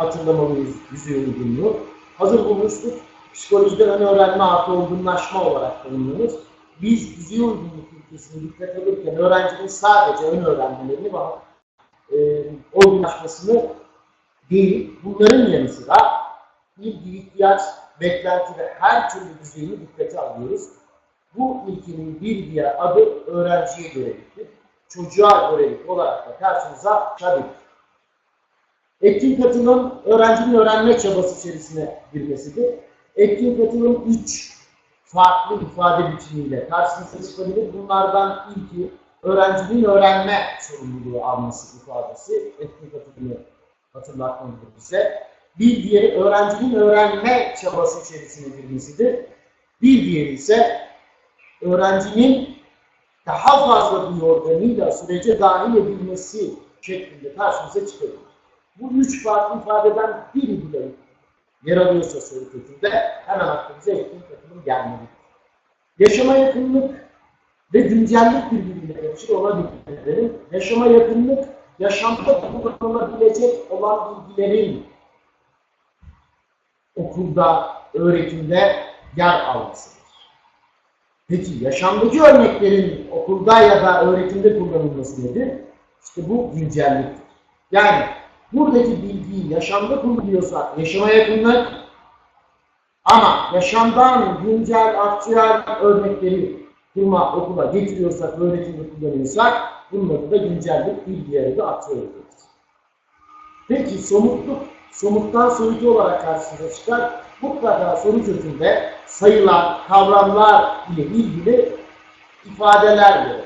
hatırlamalıyız uygunluğu. Hazır bulmuştuk. Psikolojiden hani öğrenme artı olgunlaşma olarak tanımlıyoruz. Biz yüzey uygunluk ilkesini dikkat alırken öğrencinin sadece ön öğrenmelerini ve e, olgunlaşmasını değil, bunların yanı sıra ilgi, ihtiyaç, beklenti ve her türlü düzeyini dikkate alıyoruz. Bu ilkinin bir diğer adı öğrenciye göreliktir. Çocuğa görelik olarak da karşımıza çıkabilir. Etkin katılım öğrencinin öğrenme çabası içerisine girmesidir. Etkin katılım üç farklı ifade biçimiyle karşımıza çıkabilir. Bunlardan ilki öğrencinin öğrenme sorumluluğu alması ifadesi etkin katılımı hatırlatmalıdır bize. Bir diğeri öğrencinin öğrenme çabası içerisine girmesidir. Bir diğeri ise öğrencinin daha fazla bir yordamıyla sürece dahil edilmesi şeklinde karşımıza çıkabilir. Bu üç farklı ifadeden biri bile yer alıyorsa soru kökünde hemen aklımıza etkin katılım gelmelidir. Yaşama yakınlık ve güncellik birbiriyle hemşir olabilirlerin, yaşama yakınlık, yaşamda kullanılabilecek olan bilgilerin okulda, öğretimde yer almasıdır. Peki yaşamdaki örneklerin okulda ya da öğretimde kullanılması nedir? İşte bu güncelliktir. Yani buradaki bilgiyi yaşamda kullanıyorsak yaşama yakınlık ama yaşamdan güncel, aktüel örnekleri kurma okula getiriyorsak, öğretimde kullanıyorsak bunun da güncellik, bilgi yarı da aktüelliktir. Peki somutluk, somuttan soyutu olarak karşımıza çıkar. Mutlaka soru kökünde sayılar, kavramlar ile ilgili ifadeler verir.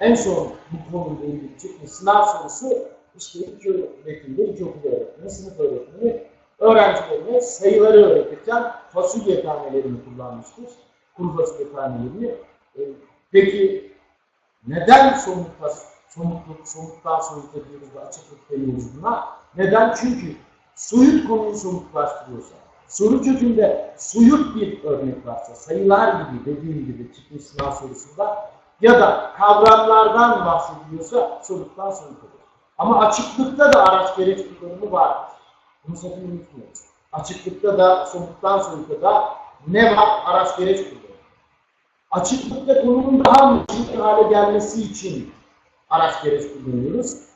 En son bu konuyla ilgili çıkmış sınav sorusu işte ilk öğretimde, ilkokul öğretmeni, sınıf öğretmeni öğrencilerine sayıları öğretirken fasulye tanelerini kullanmıştır. Kuru fasulye tanelerini. E, Peki neden somutla, somutluk, somuttan soyut ve açıklık deniyoruz buna? Neden? Çünkü soyut konuyu somutlaştırıyorsa, soru kökünde soyut bir örnek varsa, sayılar gibi dediğim gibi çıkmış sınav sorusunda ya da kavramlardan bahsediliyorsa somuttan soyut olur. Ama açıklıkta da araç gereç kullanımı vardır. Bunu sakın unutmayın. Açıklıkta da somuttan soyutta da ne var? Araç gereç kullanımı. Açıklıkta konunun daha anlaşılır hale gelmesi için araç gereç kullanıyoruz.